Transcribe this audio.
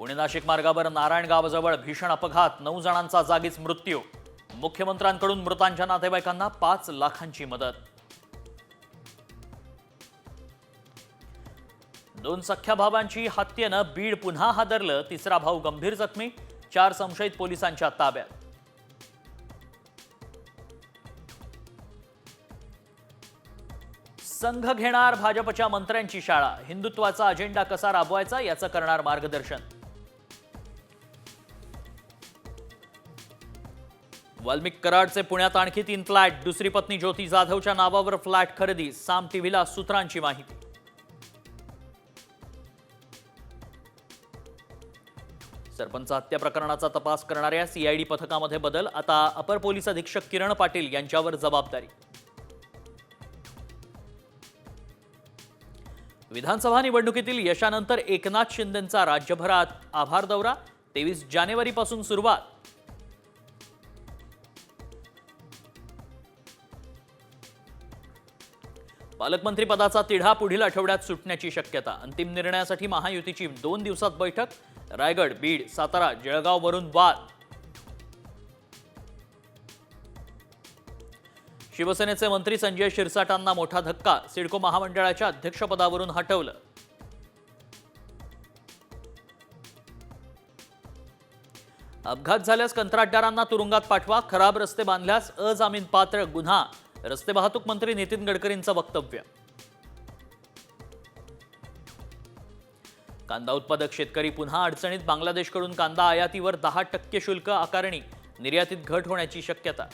पुणे नाशिक मार्गावर नारायणगावजवळ भीषण अपघात. नऊ जणांचा जागीच मृत्यू. मुख्यमंत्र्यांकडून मृतांच्या नातेवाईकांना पाच लाखांची मदत. दोन सख्या भावांची हत्येनं बीड पुन्हा हादरलं. तिसरा भाऊ गंभीर जखमी. चार संशयित पोलिसांच्या ताब्यात. संघ घेणार भाजपच्या मंत्र्यांची शाळा. हिंदुत्वाचा अजेंडा कसा राबवायचा याचं करणार मार्गदर्शन. वाल्मिक कराडचे पुण्यात आणखी तीन फ्लॅट. दुसरी पत्नी ज्योती जाधवच्या नावावर फ्लॅट खरेदी. साम टीव्हीला सूत्रांची माहिती. सरपंच हत्या प्रकरणाचा तपास करणाऱ्या सीआयडी पथकामध्ये बदल. आता अपर पोलीस अधीक्षक किरण पाटील यांच्यावर जबाबदारी. विधानसभा निवडणुकीतील यशानंतर एकनाथ शिंदेंचा राज्यभरात आभार दौरा. तेवीस जानेवारीपासून सुरुवात. पालकमंत्री पदाचा तिढा पुढील आठवड्यात सुटण्याची शक्यता. अंतिम निर्णयासाठी महायुतीची दोन दिवसात बैठक. रायगड बीड सातारा जळगाववरून वाद. शिवसेनेचे मंत्री संजय शिरसाटांना मोठा धक्का. सिडको महामंडळाच्या अध्यक्षपदावरून हटवलं. अपघात झाल्यास कंत्राटदारांना तुरुंगात पाठवा. खराब रस्ते बांधल्यास अजामीन पात्र गुन्हा. रस्ते वाहतूक मंत्री नितीन गडकरींचं वक्तव्य. कांदा उत्पादक शेतकरी पुन्हा अडचणीत बांगलादेशकडून कांदा आयातीवर दहा टक्के शुल्क आकारणी निर्यातीत घट होण्याची शक्यता.